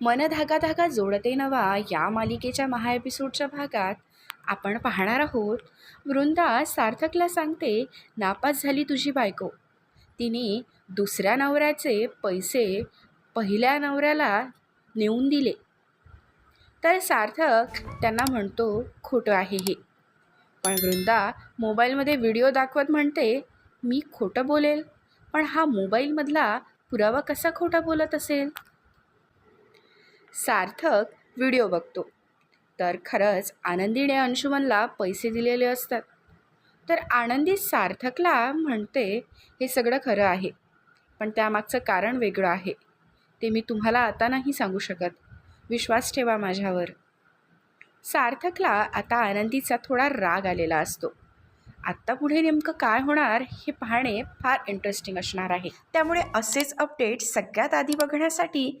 मन धागा धागा जोडते नवा या मालिकेच्या महा एपिसोडच्या भागात. आपण पाहणार आहोत वृंदा सार्थकला सांगते नापास झाली तुझी बायको. तिने दुसऱ्या नवऱ्याचे पैसे पहिल्या नवऱ्याला नेऊन दिले. तर सार्थक त्यांना म्हणतो खोटं आहे हे. पण वृंदा मोबाईलमध्ये व्हिडिओ दाखवत म्हणते मी खोटं बोलेल? पण हा मोबाईलमधला पुरावा कसा खोटा बोलत असेल? सार्थक व्हिडिओ बघतो. तर खरंच आनंदीने अंशुमनला पैसे दिलेले असतात. तर आनंदी सार्थकला म्हणते हे सगळं खरं आहे पण त्यामागचं कारण वेगळं आहे. ते मी तुम्हाला आता नाही सांगू शकत. विश्वास ठेवा माझ्यावर. सार्थकला आता आनंदीचा थोडा राग आलेला असतो. आत्ता पुढे नेमकं काय होणार हे पाहणे फार इंटरेस्टिंग असणार आहे. त्यामुळे असेच अपडेट सगळ्यात आधी बघण्यासाठी